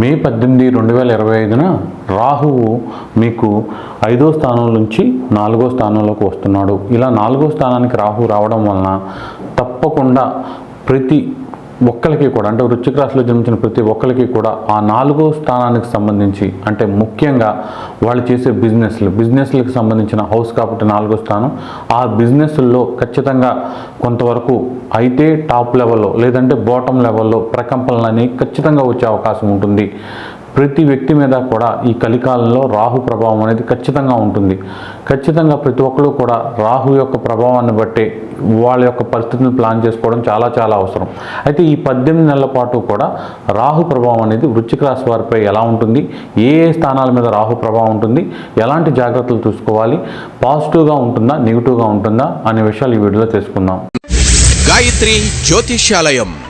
మే పద్దెనిమిది రెండు వేల ఇరవై ఐదున రాహువు మీకు ఐదో స్థానం నుంచి నాలుగో స్థానంలోకి వస్తున్నాడు. ఇలా నాలుగో స్థానానికి రాహు రావడం వలన తప్పకుండా ప్రతి ఒక్కరికి కూడా అంటే వృశ్చిక రాశిలో జన్మించిన ప్రతి ఒక్కరికి కూడా ఆ నాలుగో స్థానానికి సంబంధించి అంటే ముఖ్యంగా వాళ్ళు చేసే బిజినెస్లు బిజినెస్లకు సంబంధించిన హౌస్ కాబట్టి నాలుగో స్థానం. ఆ బిజినెస్ల్లో ఖచ్చితంగా కొంతవరకు అయితే టాప్ లెవెల్లో లేదంటే బాటమ్ లెవెల్లో ప్రకంపనలని ఖచ్చితంగా వచ్చే అవకాశం ఉంటుంది. ప్రతి వ్యక్తి మీద కూడా ఈ కలికాలంలో రాహు ప్రభావం అనేది ఖచ్చితంగా ఉంటుంది. ఖచ్చితంగా ప్రతి ఒక్కరు కూడా రాహు యొక్క ప్రభావాన్ని బట్టి వాళ్ళ యొక్క పరిస్థితిని ప్లాన్ చేసుకోవడం చాలా చాలా అవసరం. అయితే ఈ పద్దెనిమిది నెలల పాటు కూడా రాహు ప్రభావం అనేది వృచ్చిక రాశి వారిపై ఎలా ఉంటుంది? ఏ ఏ స్థానాల మీద రాహు ప్రభావం ఉంటుంది? ఎలాంటి జాగ్రత్తలు చూసుకోవాలి పాజిటివ్గా ఉంటుందా? నెగిటివ్గా ఉంటుందా? అనే విషయాలు ఈ వీడియోలో తెలుసుకుందాం. గాయత్రి జ్యోతిష్యాలయం.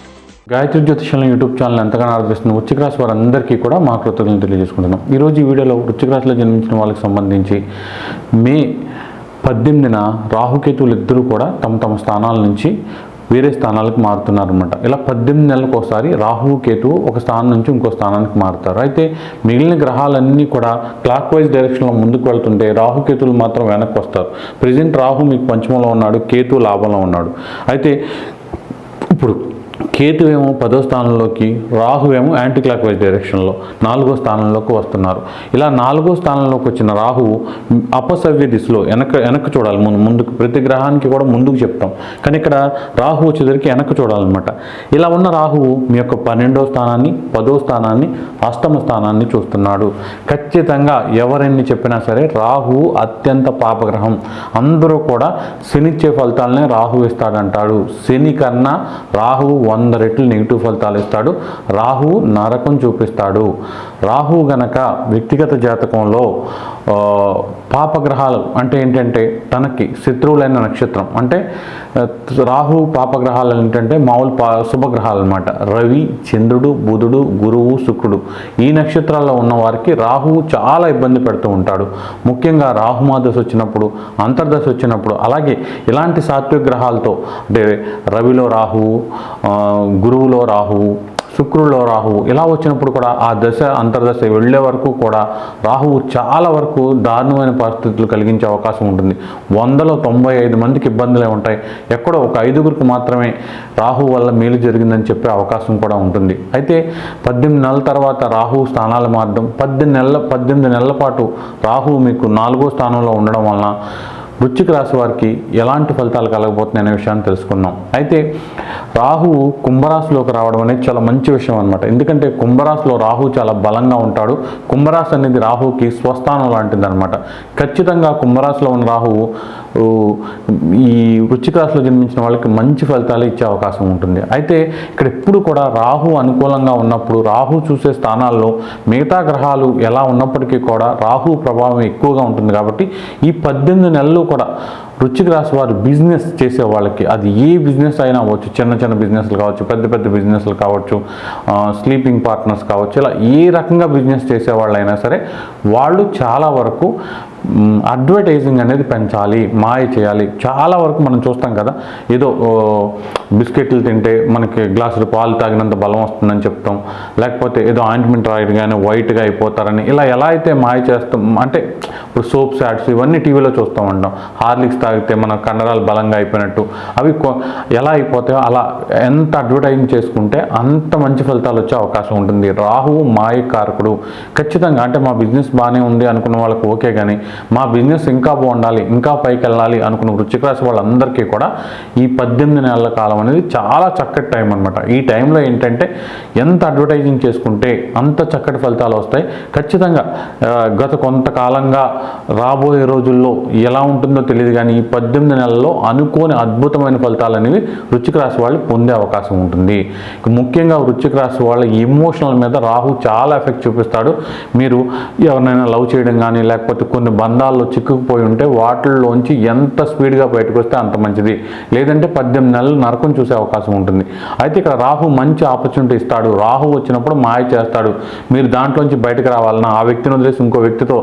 గాయత్రి జ్యోతిషంలో యూట్యూబ్ ఛానల్ ఎంతగానో ఆదరిస్తున్న వృచ్చిక రాశి వారందరికీ కూడా మా కృతజ్ఞతలు తెలియజేసుకుంటున్నాం. ఈరోజు ఈ వీడియోలో వృచ్చిక రాశిలో జన్మించిన వాళ్ళకి సంబంధించి మే పద్దెనిమిదిన రాహుకేతువులు ఇద్దరూ కూడా తమ తమ స్థానాల నుంచి వేరే స్థానాలకు మారుతున్నారనమాట ఇలా పద్దెనిమిది నెలలకు ఒకసారి రాహువు కేతువు ఒక స్థానం నుంచి ఇంకో స్థానానికి మారుతారు. అయితే మిగిలిన గ్రహాలన్నీ కూడా క్లాక్ వైజ్ డైరెక్షన్లో ముందుకు వెళ్తుంటే రాహుకేతువులు మాత్రం వెనక్కి వస్తారు. ప్రజెంట్ రాహు మీకు పంచమంలో ఉన్నాడు కేతు లాభంలో ఉన్నాడు. అయితే ఇప్పుడు కేతు ఏమో పదో స్థానంలోకి రాహు ఏమో యాంటీ క్లాక్ వైజ్ డైరెక్షన్లో నాలుగో స్థానంలోకి వస్తున్నారు. ఇలా నాలుగో స్థానంలోకి వచ్చిన రాహువు అపసవ్య దిశలో వెనక వెనక్కి చూడాలి. ముందు ముందుకు ప్రతి గ్రహానికి కూడా ముందుకు చెప్తాం. కానీ ఇక్కడ రాహు వచ్చేసరికి వెనక్కి చూడాలన్నమాట. ఇలా ఉన్న రాహువు మీ యొక్క పన్నెండో స్థానాన్ని పదో స్థానాన్ని అష్టమ స్థానాన్ని చూస్తున్నాడు. ఖచ్చితంగా ఎవరెన్ని చెప్పినా సరే రాహువు అత్యంత పాపగ్రహం. అందరూ కూడా శనిచ్చే ఫలితాలనే రాహు ఇస్తాడంటాడు. శని కన్నా రాహువు వంద రెట్లు నెగిటివ్ ఫలితాలు ఇస్తాడు. రాహువు నరకం చూపిస్తాడు. రాహువు గనక వ్యక్తిగత జాతకంలో పాపగ్రహాలు అంటే ఏంటంటే తనకి శత్రువులైన నక్షత్రం. అంటే రాహు పాపగ్రహాలు ఏంటంటే మామూలు పా శుభగ్రహాలు అనమాట రవి చంద్రుడు బుధుడు గురువు శుక్రుడు. ఈ నక్షత్రాల్లో ఉన్న వారికి రాహువు చాలా ఇబ్బంది పెడుతూ ఉంటాడు. ముఖ్యంగా రాహుమా దశ వచ్చినప్పుడు అంతర్దశ వచ్చినప్పుడు అలాగే ఇలాంటి సాత్విక గ్రహాలతో అంటే రవిలో రాహువు గురువులో రాహువు శుక్రుల్లో రాహువు ఇలా వచ్చినప్పుడు కూడా ఆ దశ అంతర్దశ వెళ్ళే వరకు కూడా రాహువు చాలా వరకు దారుణమైన పరిస్థితులు కలిగించే అవకాశం ఉంటుంది. వందలో తొంభై ఐదు మందికి ఇబ్బందులే ఉంటాయి. ఎక్కడో ఒక ఐదుగురికి మాత్రమే రాహు వల్ల మేలు జరిగిందని చెప్పే అవకాశం కూడా ఉంటుంది. అయితే పద్దెనిమిది నెలల తర్వాత రాహువు స్థానాలు మారడం పద్దెనిమిది నెలల పద్దెనిమిది నెలల పాటు రాహువు మీకు నాలుగో స్థానంలో ఉండడం వలన వృశ్చిక రాశి వారికి ఎలాంటి ఫలితాలు కలగబోతున్నాయి అనే విషయాన్ని తెలుసుకున్నాం. అయితే రాహువు కుంభరాశిలోకి రావడం అనేది చాలా మంచి విషయం అనమాట ఎందుకంటే కుంభరాశిలో రాహు చాలా బలంగా ఉంటాడు. కుంభరాశి అనేది రాహుకి స్వస్థానం లాంటిది అనమాట ఖచ్చితంగా కుంభరాశిలో ఉన్న రాహువు ఈ వృశ్చిక రాశిలో జన్మించిన వాళ్ళకి మంచి ఫలితాలు ఇచ్చే అవకాశం ఉంటుంది. అయితే ఇక్కడ ఎప్పుడు కూడా రాహు అనుకూలంగా ఉన్నప్పుడు రాహు చూసే స్థానాల్లో మిగతా గ్రహాలు ఎలా ఉన్నప్పటికీ కూడా రాహు ప్రభావం ఎక్కువగా ఉంటుంది కాబట్టి ఈ పద్దెనిమిది నెలలు కూడా వృచ్చిక రాశి వారు బిజినెస్ చేసే వాళ్ళకి అది ఏ బిజినెస్ అయినా అవ్వచ్చు. చిన్న చిన్న బిజినెస్లు కావచ్చు పెద్ద పెద్ద బిజినెస్లు కావచ్చు స్లీపింగ్ పార్ట్నర్స్ కావచ్చు ఇలా ఏ రకంగా బిజినెస్ చేసే వాళ్ళైనా సరే వాళ్ళు చాలా వరకు అడ్వర్టైజింగ్ అనేది పెంచాలి మాయ చేయాలి. చాలా వరకు మనం చూస్తాం కదా ఏదో బిస్కెట్లు తింటే మనకి గ్లాసులు పాలు తాగినంత బలం వస్తుందని చెప్తాం. లేకపోతే ఏదో ఆయింట్మెంట్ రాయగానే వైట్గా అయిపోతారని ఇలా ఎలా అయితే మాయ చేస్తాం అంటే ఇప్పుడు సోప్స్ యాడ్స్ ఇవన్నీ టీవీలో చూస్తూ ఉంటాం హార్లిక్స్ తాగితే మన కండరాలు బలంగా అయిపోయినట్టు. అవి కొ- ఎలా అయిపోతాయో అలా ఎంత అడ్వర్టైజింగ్ చేసుకుంటే అంత మంచి ఫలితాలు వచ్చే అవకాశం ఉంటుంది. రాహువు మాయ కారకుడు ఖచ్చితంగా అంటే మా బిజినెస్ బాగానే ఉంది అనుకున్న వాళ్ళకి ఓకే కానీ మా బిజినెస్ ఇంకా బాగుండాలి ఇంకా పైకి వెళ్ళాలి అనుకున్న వృశ్చిక రాశి వాళ్ళందరికీ కూడా ఈ పద్దెనిమిది నెలల కాలం అనేది చాలా చక్కటి టైం అనమాట ఈ టైంలో ఏంటంటే ఎంత అడ్వర్టైజింగ్ చేసుకుంటే అంత చక్కటి ఫలితాలు వస్తాయి. ఖచ్చితంగా గత కొంతకాలంగా రాబోయే రోజుల్లో ఎలా ఉంటుందో తెలియదు కానీ ఈ పద్దెనిమిది నెలల్లో అనుకోని అద్భుతమైన ఫలితాలు అనేవి వృశ్చిక రాశి వాళ్ళు పొందే అవకాశం ఉంటుంది. ముఖ్యంగా వృశ్చిక రాశి వాళ్ళ ఎమోషనల్ మీద రాహు చాలా ఎఫెక్ట్ చూపిస్తాడు. మీరు ఎవరినైనా లవ్ చేయడం కానీ లేకపోతే కొన్ని బంధాల్లో చిక్కుకుపోయి ఉంటే వాటిల్లోంచి ఎంత స్పీడ్గా బయటకు వస్తే అంత మంచిది. లేదంటే పద్దెనిమిది నెలలు నరకం చూసే అవకాశం ఉంటుంది. అయితే ఇక్కడ రాహు మంచి ఆపర్చునిటీ ఇస్తాడు. రాహు వచ్చినప్పుడు మాయ చేస్తాడు. మీరు దాంట్లోంచి బయటకు రావాలన్నా ఆ వ్యక్తిని వదిలేసి ఇంకో వ్యక్తితో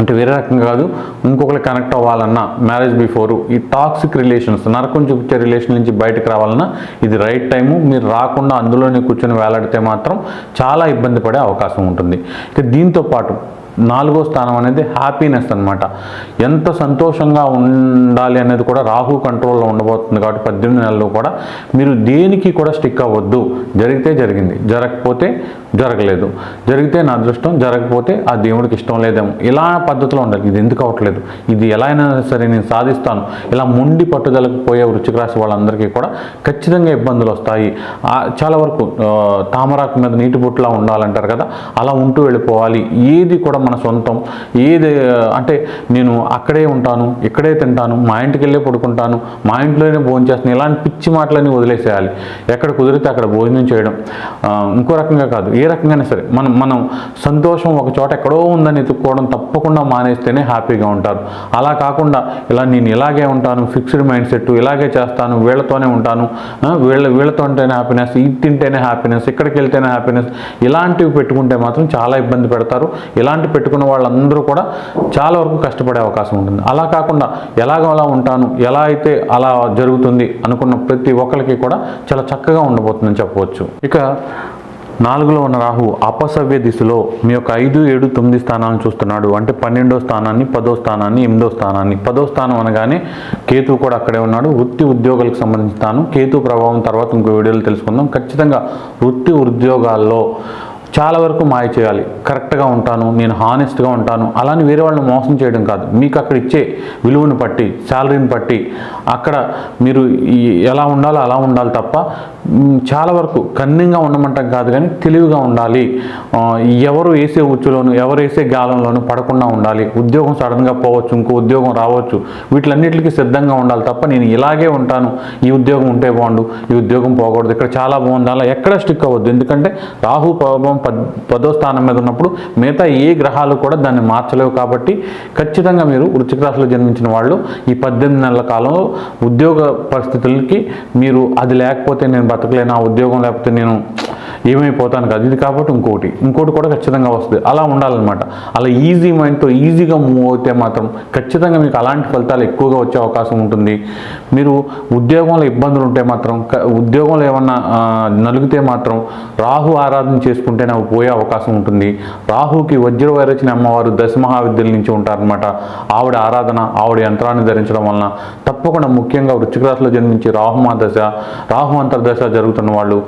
అంటే వేరే రకంగా కాదు ఇంకొకరు కనెక్ట్ అవ్వాలన్నా మ్యారేజ్ బిఫోర్ ఈ టాక్సిక్ రిలేషన్స్ నరకం చూపించే రిలేషన్ నుంచి బయటకు రావాలన్నా ఇది రైట్ టైము. మీరు రాకుండా అందులోనే కూర్చొని వేలాడితే మాత్రం చాలా ఇబ్బంది పడే అవకాశం ఉంటుంది. ఇక దీంతో పాటు నాలుగో స్థానం అనేది హ్యాపీనెస్ అనమాట ఎంత సంతోషంగా ఉండాలి అనేది కూడా రాహు కంట్రోల్లో ఉండబోతుంది కాబట్టి పద్దెనిమిది నెలలు కూడా మీరు దేనికి కూడా స్టిక్ అవ్వద్దు. జరిగితే జరిగింది. జరగకపోతే జరగలేదు. జరిగితే నా అదృష్టం జరగకపోతే ఆ దేవుడికి ఇష్టం లేదేమో. ఇలా పద్ధతిలో ఉండాలి. ఇది ఎందుకు అవ్వట్లేదు? ఇది ఎలా అయినా సరే నేను సాధిస్తాను. ఇలా మొండి పట్టుదలకు పోయే వృచ్చిక రాశి వాళ్ళందరికీ కూడా ఖచ్చితంగా ఇబ్బందులు వస్తాయి. చాలా వరకు తామరాకు మీద నీటి బొట్టులా ఉండాలంటారు కదా అలా ఉంటూ వెళ్ళిపోవాలి. ఏది కూడా మన సొంతం. ఏది అంటే నేను అక్కడే ఉంటాను ఇక్కడే తింటాను మా ఇంటికి వెళ్ళే పడుకుంటాను మా ఇంట్లోనే భోజనం చేస్తాను ఇలాంటి పిచ్చి మాటలన్నీ వదిలేసేయాలి. ఎక్కడ కుదిరితే అక్కడ భోజనం చేయడం. ఇంకో రకంగా కాదు. ఏ రకంగానే సరే మనం మనం సంతోషం ఒక చోట ఎక్కడో ఉందని ఎత్తుక్కోవడం తప్పకుండా మానేస్తేనే హ్యాపీగా ఉంటారు. అలా కాకుండా ఇలా నేను ఇలాగే ఉంటాను ఫిక్స్డ్ మైండ్ సెట్ ఇలాగే చేస్తాను వీళ్ళతోనే ఉంటాను వీళ్ళ వీళ్ళతో ఉంటేనే హ్యాపీనెస్ ఇది తింటేనే హ్యాపీనెస్ ఇక్కడికి వెళ్తేనే హ్యాపీనెస్ ఇలాంటివి పెట్టుకుంటే మాత్రం చాలా ఇబ్బంది పెడతారు. ఇలాంటి పెట్టుకున్న వాళ్ళందరూ కూడా చాలా వరకు కష్టపడే అవకాశం ఉంటుంది. అలా కాకుండా ఎలాగో అలా ఉంటాను ఎలా అయితే అలా జరుగుతుంది అనుకున్న ప్రతి ఒక్కరికి కూడా చాలా చక్కగా ఉండబోతుందని చెప్పవచ్చు. ఇక నాలుగులో ఉన్న రాహు అపసవ్య దిశలో మీ యొక్క ఐదు ఏడు తొమ్మిది స్థానాలను చూస్తున్నాడు. అంటే పన్నెండో స్థానాన్ని పదో స్థానాన్ని ఎనిమిదో స్థానాన్ని. పదో స్థానం అనగానే కేతు కూడా అక్కడే ఉన్నాడు. వృత్తి ఉద్యోగాలకు సంబంధించిన స్థానం. కేతు ప్రభావం తర్వాత ఇంకో వీడియోలో తెలుసుకుందాం. ఖచ్చితంగా వృత్తి ఉద్యోగాల్లో చాలా వరకు మాయ చేయాలి. కరెక్ట్గా ఉంటాను నేను హానెస్ట్గా ఉంటాను. అలాని వేరే వాళ్ళని మోసం చేయడం కాదు. మీకు అక్కడ ఇచ్చే విలువను బట్టి శాలరీని బట్టి అక్కడ మీరు ఎలా ఉండాలో అలా ఉండాలి తప్ప చాలా వరకు కన్నింగా ఉండమంటాం కాదు కానీ తెలివిగా ఉండాలి. ఎవరు వేసే ఉచ్చులోను ఎవరు వేసే గాలంలోనూ పడకుండా ఉండాలి. ఉద్యోగం సడన్గా పోవచ్చు ఇంకో ఉద్యోగం రావచ్చు. వీటిలన్నిటికీ సిద్ధంగా ఉండాలి తప్ప నేను ఇలాగే ఉంటాను. ఈ ఉద్యోగం ఉంటే బాగుండు ఈ ఉద్యోగం పోకూడదు. ఇక్కడ చాలా బాగుంది అలా ఎక్కడ స్టిక్ అవ్వద్దు. ఎందుకంటే రాహు ప్రభావం పద్ పదో స్థానం మీద ఉన్నప్పుడు మిగతా ఏ గ్రహాలు కూడా దాన్ని మార్చలేవు కాబట్టి ఖచ్చితంగా మీరు వృశ్చిక రాశిలో జన్మించిన వాళ్ళు ఈ పద్దెనిమిది నెలల కాలంలో ఉద్యోగ పరిస్థితులకి మీరు అది లేకపోతే నేను బతకలేను ఆ ఉద్యోగం లేకపోతే నేను ఏమైపోతాను కాదు. ఇది కాబట్టి ఇంకోటి. ఇంకోటి కూడా ఖచ్చితంగా వస్తుంది. అలా ఉండాలన్నమాట. అలా ఈజీ మైండ్తో ఈజీగా మూవ్ అవుతే మాత్రం ఖచ్చితంగా మీకు అలాంటి ఫలితాలు ఎక్కువగా వచ్చే అవకాశం ఉంటుంది. మీరు ఉద్యోగంలో ఇబ్బందులు ఉంటే మాత్రం ఉద్యోగంలో ఏమన్నా నలిగితే మాత్రం రాహు ఆరాధన చేసుకుంటేనే నాకు పోయే అవకాశం ఉంటుంది. రాహుకి వజ్ర వైరచిన అమ్మవారు దశ మహావిద్యల నుంచి ఉంటారనమాట ఆవిడ ఆరాధన ఆవిడ యంత్రాన్ని ధరించడం వలన తప్పకుండా ముఖ్యంగా వృశ్చిక రాశిలో జన్మించి రాహుమా దశ రాహు అంతర్దశ జరుగుతున్న వాళ్ళు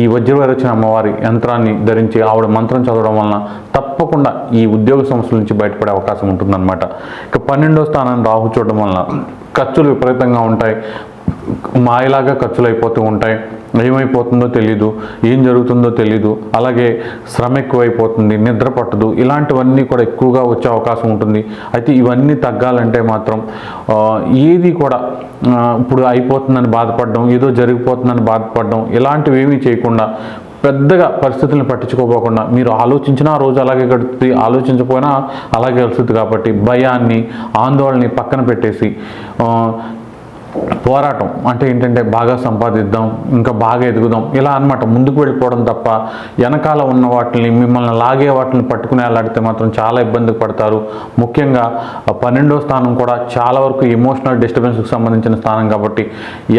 ఈ వజ్రవైరచన అమ్మవారి యంత్రాన్ని ధరించి ఆవిడ మంత్రం చదవడం వలన తప్పకుండా ఈ ఉద్యోగ సమస్యల నుంచి బయటపడే అవకాశం ఉంటుందన్నమాట. ఇక పన్నెండో స్థానాన్ని రాహు చూడడం వలన ఖర్చులు విపరీతంగా ఉంటాయి. మాయలాగా ఖర్చులు అయిపోతూ ఉంటాయి. ఏమైపోతుందో తెలీదు ఏం జరుగుతుందో తెలీదు అలాగే శ్రమ ఎక్కువైపోతుంది నిద్ర పట్టదు ఇలాంటివన్నీ కూడా ఎక్కువగా వచ్చే అవకాశం ఉంటుంది. అయితే ఇవన్నీ తగ్గాలంటే మాత్రం ఏది కూడా ఇప్పుడు అయిపోతుందని బాధపడడం ఏదో జరిగిపోతుందని బాధపడడం ఇలాంటివి ఏమీ చేయకుండా పెద్దగా పరిస్థితులను పట్టించుకోపోకుండా మీరు ఆలోచించినా రోజు అలాగే గడుతుంది ఆలోచించకపోయినా అలాగే గడుస్తుంది కాబట్టి భయాన్ని ఆందోళనని పక్కన పెట్టేసి పోరాటం అంటే ఏంటంటే బాగా సంపాదిద్దాం ఇంకా బాగా ఎదుగుదాం ఇలా అన్నమాట. ముందుకు వెళ్ళిపోవడం తప్ప వెనకాల ఉన్న వాటిని మిమ్మల్ని లాగే వాటిని పట్టుకుని వెళ్ళాడితే మాత్రం చాలా ఇబ్బంది పడతారు. ముఖ్యంగా పన్నెండో స్థానం కూడా చాలా వరకు ఎమోషనల్ డిస్టర్బెన్స్కి సంబంధించిన స్థానం కాబట్టి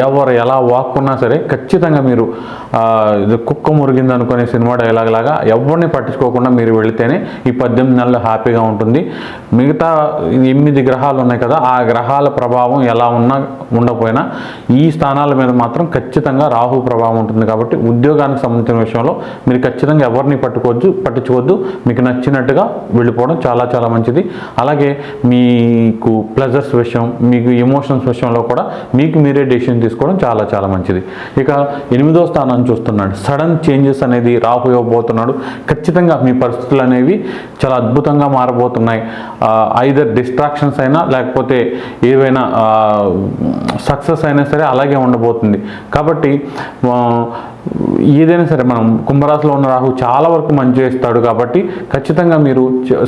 ఎవరు ఎలా వాక్కున్నా సరే ఖచ్చితంగా మీరు ఇది కుక్క మురిగింది అనుకునే సినిమా డైలాగ్ లాగా ఎవరిని పట్టించుకోకుండా మీరు వెళితేనే ఈ పద్దెనిమిది నెలలు హ్యాపీగా ఉంటుంది. మిగతా ఎనిమిది గ్రహాలు ఉన్నాయి కదా ఆ గ్రహాల ప్రభావం ఎలా ఉన్నా ఉండకపోయినా ఈ స్థానాల మీద మాత్రం ఖచ్చితంగా రాహు ప్రభావం ఉంటుంది కాబట్టి ఉద్యోగానికి సంబంధించిన విషయంలో మీరు ఖచ్చితంగా ఎవరిని పట్టుకోవద్దు పట్టించుకోవద్దు. మీకు నచ్చినట్టుగా వెళ్ళిపోవడం చాలా చాలా మంచిది. అలాగే మీకు ప్లెజర్స్ విషయం మీకు ఎమోషన్స్ విషయంలో కూడా మీకు మీరే డెసిషన్ తీసుకోవడం చాలా చాలా మంచిది. ఇక ఎనిమిదో స్థానాన్ని చూస్తున్నాడు. సడన్ చేంజెస్ అనేది రాహు ఇవ్వబోతున్నాడు. ఖచ్చితంగా మీ పరిస్థితులు అనేవి చాలా అద్భుతంగా మారబోతున్నాయి. ఐదర్ డిస్ట్రాక్షన్స్ అయినా లేకపోతే ఏవైనా సక్సెస్ అయినా సరే అలాగే ఉండబోతుంది. కాబట్టి ఏదైనా సరే మనం కుంభరాశిలో ఉన్న రాహు చాలా వరకు మంచి చేస్తాడు కాబట్టి ఖచ్చితంగా మీరు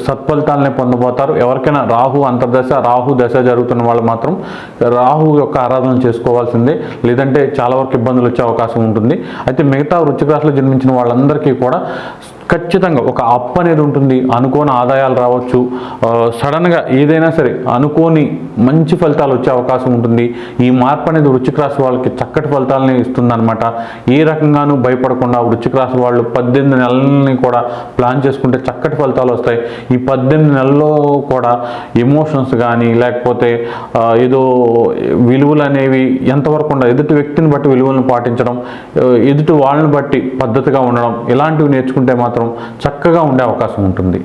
సత్ఫలితాలనే పొందబోతారు. ఎవరికైనా రాహు అంతర్దశ రాహు దశ జరుగుతున్న వాళ్ళు మాత్రం రాహు యొక్క ఆరాధన చేసుకోవాల్సిందే. లేదంటే చాలా వరకు ఇబ్బందులు వచ్చే అవకాశం ఉంటుంది. అయితే మిగతా వృశ్చిక రాశిలో జన్మించిన వాళ్ళందరికీ కూడా ఖచ్చితంగా ఒక అప్ అనేది ఉంటుంది అనుకోని ఆదాయాలు రావచ్చు. సడన్గా ఏదైనా సరే అనుకోని మంచి ఫలితాలు వచ్చే అవకాశం ఉంటుంది. ఈ మార్పు అనేది వృచ్చిక రాశి వాళ్ళకి చక్కటి ఫలితాలని ఇస్తుందన్నమాట. ఏ రకంగానూ భయపడకుండా వృచ్చిక రాశి వాళ్ళు పద్దెనిమిది నెలలని కూడా ప్లాన్ చేసుకుంటే చక్కటి ఫలితాలు వస్తాయి. ఈ పద్దెనిమిది నెలల్లో కూడా ఎమోషన్స్ కానీ లేకపోతే ఏదో విలువలు అనేవి ఎంతవరకు ఉండదు ఎదుటి వ్యక్తిని బట్టి విలువలను పాటించడం ఎదుటి వాళ్ళని బట్టి పద్ధతిగా ఉండడం ఇలాంటివి నేర్చుకుంటే మాత్రం మాత్రం చక్కగా ఉండే అవకాశం ఉంటుంది.